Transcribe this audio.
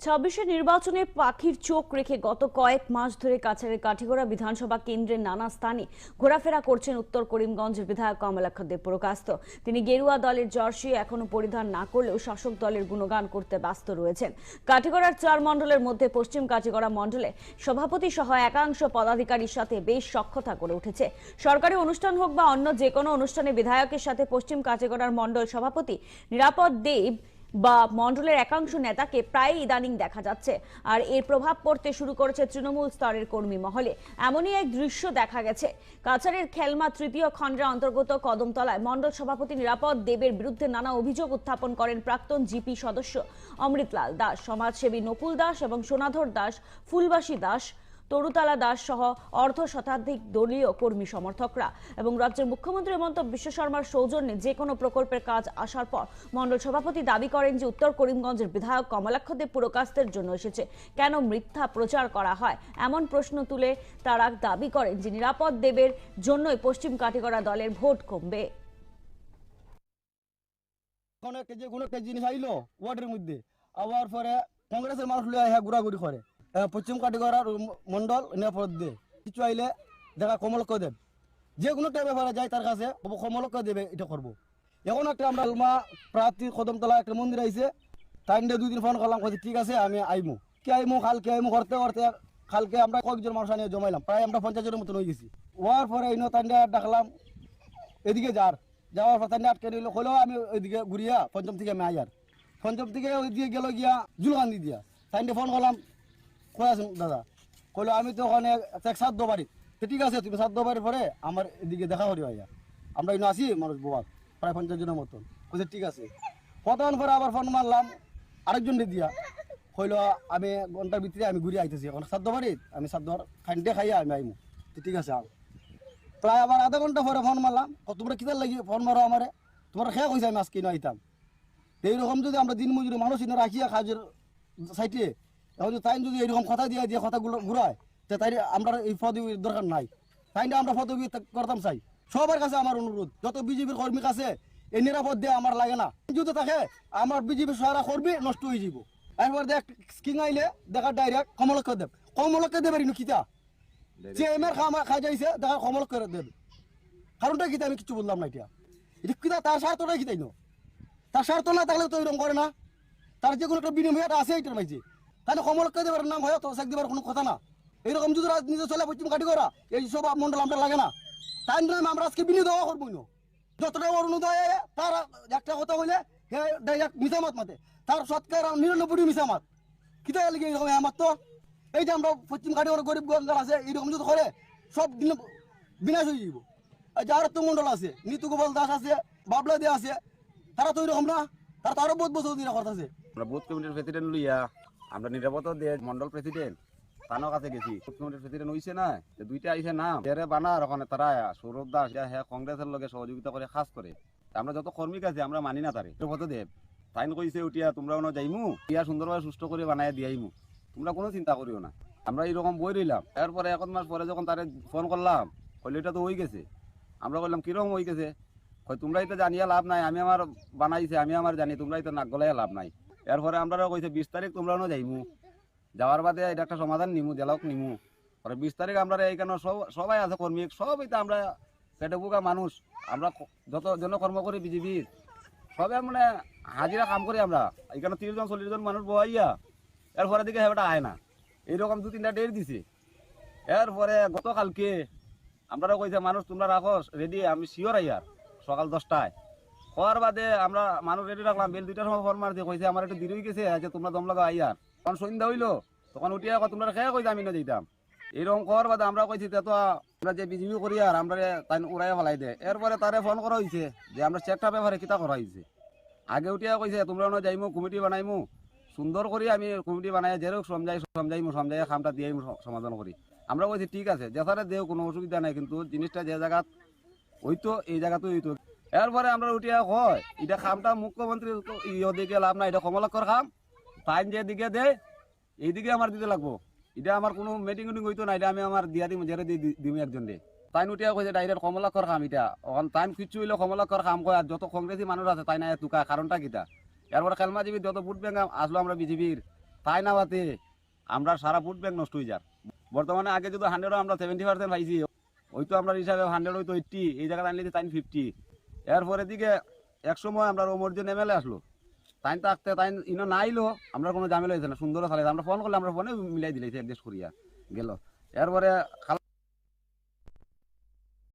ছাব্বিশে নির্বাচনে পাখির চোখ রেখে গত কয়েক মাস ধরে কাছাড়ের কাঠিগড়া বিধানসভা কেন্দ্রের নানা স্থানে ঘোরাফেরা করছেন উত্তর করিমগঞ্জের বিধায়ক কমলাক্ষ দেব পুরকাস্ত তিনি গেরুয়া দলের জার্সি এখনও পরিধান না করলেও শাসক দলের গুণগান করতে ব্যস্ত রয়েছেন। কাঠিগড়ার চার মণ্ডলের মধ্যে পশ্চিম কাঠিগড়া মণ্ডলে সভাপতি সহ একাংশ পদাধিকারীর সাথে বেশ সক্ষতা করে উঠেছে। সরকারি অনুষ্ঠান হোক বা অন্য যে কোনো অনুষ্ঠানে বিধায়কের সাথে পশ্চিম কাঠিগড়ার মণ্ডল সভাপতি নিরাপদ দেব বা মণ্ডলের একাংশ নেতাকে প্রায় ইদানিং দেখা যাচ্ছে। আর এর প্রভাব পড়তে শুরু করেছে তৃণমূল স্তরের কর্মী মহলে। এমনই এক দৃশ্য দেখা গেছে। কাছাড়ের খেলমা তৃতীয় খণ্ডের অন্তর্গত কদমতলায় মণ্ডল সভাপতি নিরাপদ দেবের বিরুদ্ধে নানা অভিযোগ উত্থাপন করেন প্রাক্তন জিপি সদস্য অমৃতলাল দাস। সমাজসেবী নকুল দাস এবং সোনাধর দাস, ফুলবাসী দাস তরুতালা দাস সহ অর্ধ শতাধিক দলীয় কর্মী সমর্থকরা এবং রাজ্যের মুখ্যমন্ত্রী হেমন্ত বিশ্ব শর্মার সৌজন্যে যে কোনো প্রকল্পের কাজ আসার পর মন্ডল সভাপতি দাবি করেন যে উত্তর করিমগঞ্জের বিধায়ক কমলাক্ষ দেব পুরকাস্তের জন্য এসেছে। কেন মিথ্যা প্রচার করা হয়? এমন প্রশ্ন তুলে তারা দাবি করেন যে নিরাপদ দেবের জন্যই পশ্চিম কাটিগড়া দলের ভোট কমবে। কোনো কেজি কোনো কেজি জিনিস আইলো ওয়ার্ডের মধ্যে। আবার পরে কংগ্রেসের মানুষ হ্যাঁ ঘোরাঘুরি করে। পশ্চিম কাটিগড়ার মন্ডল নিরাপদ দে কিছু আইলে দেখা কমলক্ষ দেব। যে কোনো টাইমে পরে যায় তার কাছে কমলক্ষ দেবে, এটা করব। এখন একটা আমরা আলমা প্রার্থী কদমতলা একটা মন্দির আইছে। তাই নিয়ে দুই দিন ফোন করলাম, কইছে, ঠিক আছে, আমি আইমু। কে আইমু? কালকে আইমু, করতে করতে কালকে আমরা কয়েকজন মানুষ আনিয়ে জমাইলাম। প্রায় আমরা পঞ্চাশ মতন হয়ে গেছি। হওয়ার পরে ইনো তাই ডাকলাম, এদিকে যার। যাওয়ার পর তাই আটকে নিল হলেও আমি ওইদিকে ঘুরিয়া পঞ্চম থেকে আমি আয়ার পঞ্চম থেকে ওইদিকে গেল গিয়া জুলকান্দি দিয়া। তাই ফোন করলাম আছেন দাদা? কইলো, আমি তো ওখানে এক সাত বাড়ি। ঠিক আছে, তুমি সাত বাড়ির পরে আমার এদিকে দেখা করি আইয়া। আমরা ইনো আসি, মানুষ বোয়াত প্রায় পঞ্চাশ জনের মতন। কইছে, ঠিক আছে। কতক্ষণ পরে আবার ফোন মারলাম, আরেকজন দিয়া। কইলো, আমি ঘণ্টার ভিতরে আমি ঘুরে আইতেছি। এখন সাত বাড়ি আমি সাত খাইতে খাইয়া আমি আইমু। ঠিক আছে, আও। প্রায় আবার আধা ঘণ্টা পরে ফোন মারলাম। তোমরা কিতার লাগি ফোন মারো আমারে? তোমরা খেয়ে কইছে আমি আজকে আইতাম। তো এইরকম যদি আমরা দিন মজুরি মানুষ রাখিয়া কাজের সাইটে এখন তাই যদি এইরকম কথা দিয়ে দিয়ে কথাগুলো ঘুরায় তো তাই আমরা এই পদবীর দরকার নাই। তাই না আমরা পদবী করতাম চাই। সবার কাছে আমার অনুরোধ যত বিজেপির কর্মী কাছে এই নিরাপদ দিয়ে আমার লাগে না। যদি থাকে আমার বিজেপি সারা কর্মী নষ্ট হয়ে যাব একবার দেখ স্কিং আইলে দেখা ডাইরেক্ট কমলক্ষ দেব। কমলক্ষ দেবের ইনু কিতা? যে এমের খামা খাই যাইছে দেখা কমল করে দেবে। কারণটা কিতা আমি কিছু বললাম না এটা এটা কিতা তার স্বার্থটা কিতাই নো তার স্বার্থ না থাকলে তো এরকম করে না। তার যে কোনো একটা বিনিময় আছে এইটার মাঝে। তাহলে কমল করে দেবার নাম হয়, তো দেবার কোনো কথা না। এরকম যদি রাজনীতি চলে পশ্চিম কাটি করা, এই সব মন্ডল আমরা লাগে না। তাই নাম আমরা বিনিয়োগ দেওয়া করব যতটা অরুণোদয় তার একটা কথা হইলে মিসামাত মাতে। তার সৎকার নিরানব্বই মিসামাত কিতা লাগে এরকম আমার তো? এই যে আমরা পশ্চিম ঘাটে ওর গরিব গঙ্গাল আছে, এইরকম যদি করে, সব দিন বিনাশ হয়ে যাব আর যার তো মন্ডল আছে, নিতু গোপাল দাস আছে, বাবলা দে আছে, তারা তো এরকম না। তারা তো আরও বহুত বছর দিন করতেছে। আমরা কমিটির প্রেসিডেন্ট লইয়া আমরা নিরাপত্তা দিয়ে মন্ডল প্রেসিডেন্ট তানোর কাছে গেছি। কমিটির প্রেসিডেন্ট হইছে না, তো দুইটা আইছে নাম। তেরে বানার ওখানে তারা সৌরভ দাস হ্যাঁ কংগ্রেসের লগে সহযোগিতা করে, খাস করে। আমরা যত কর্মী আছে, আমরা মানি না তারে। নিরাপত্তা দেব তাইন কইছে উঠিয়া তোমরা ওনা যাইমু ইয়া সুন্দরভাবে সুস্থ করে বানাই দিয়াইমু তোমরা কোনো চিন্তা করিও না। আমরা এইরকম বই রইলাম। এরপরে এক মাস পরে যখন তারে ফোন করলাম, কইলে এটা তো হয়ে গেছে। আমরা বললাম কীরকম হয়ে গেছে? তোমরা এটা জানিয়া লাভ নাই, আমি আমার বানাইছে, আমি আমার জানি তোমরা এটা নাক গলাইয়া লাভ নাই। এরপরে আমরা কইছে, বিশ তারিখ তোমরা যাইমু। যাওয়ার বাদে এটা একটা সমাধান নিমু, জেলাওক নিমু। পরে বিশ তারিখ আমরা এইখানে সব, সবাই আছে কর্মী সব এটা আমরা পেটে মানুষ। আমরা যত জন কর্ম করি বিজেপির সবে মানে হাজিরা কাম করি আমরা। এখানে তিরিশ জন, চল্লিশ জন মানুষ বহাইয়া এরপরে দিকে হেটা আয় না। এইরকম দু, তিনটা ডেট দিছে। এরপরে গতকালকে আমরা কইছে, মানুষ তোমরা রাখো রেডি আমি শিওর আইয়ার। সকাল দশটায়। হওয়ার বাদে আমরা মানুষ রেডি রাখলাম, বেল দুইটার সময় ফোন মারতে কইছে, আমার একটু দেরি গেছে যে তোমরা দম লাগা আইয়ার তখন সন্ধ্যা হইল, তখন উঠিয়া তোমরা খেয়ে কইছে আমি না যেতাম এইরকম করার বাদে আমরা কইছি, তে তো আমরা যে বিজেপি করি আর আমরা তাই উড়াই ফেলাই দে। এরপরে তারে ফোন করা হয়েছে যে, আমরা চেকটা ব্যাপারে কিতা করা হয়েছে আগে উঠিয়া কইছে, তোমরা না যাইমু, কমিটি বানাইমু। সুন্দর করে আমি, কমিটি বানাই যেরকম সমঝাই, সমঝাইমু সমঝাই খামটা দিয়ে সমাধান করি। আমরা কইছি, ঠিক আছে, যেথারে দেও, কোনো অসুবিধা নাই, কিন্তু জিনিসটা যে জায়গাত ওইতো এই জায়গাতে ওইতো এরপরে আমরা উঠিয়া হয় এটা খামটা মুখ্যমন্ত্রী ইয়ে দিকে লাভ নাই এটা কমলাক্ষর খাম। টাইম যে দিকে দেয় এইদিকে আমার দিতে লাগবো। এটা আমার কোনো মিটিং উটিং হইতো না এটা আমি আমার দিয়া দিম, জেরে দিম একজন দে। তাই উঠিয়া কইছে ডাইরেক্ট কমলাক্ষর খাম এটা অন টাইম কিচ্ছু হইলে কমলাক্ষর খাম কয়, আর যত কংগ্রেসি মানুষ আছে, তাই না তুকা, কারণটা কিটা? এরপরে খেলমাজীবী যত ভোট ব্যাংক আসলো আমরা বিজেপির, তাই না বাতে? আমরা সারা ফুড ব্যাংক নষ্ট হয়ে যার। বর্তমানে আগে যদি হান্ড্রেডও আমরা সেভেন্টি পার্সেন্ট পাইছি, ওই তো আমরা হিসাবে হান্ড্রেড হয়তো এইটটি এই জায়গায় আনলে তাই ফিফটি এরপরে দিকে এক সময় আমরা রোমর্জন এমএলএ আসলো তাই থাকতে তাই ইনো নাইলো, আমরা কোনো জামেলা হয়েছে না, সুন্দর চালাই আমরা ফোন করলে আমরা ফোনে মিলাই দিলাইছি অ্যাডজাস্ট করিয়া গেল। এরপরে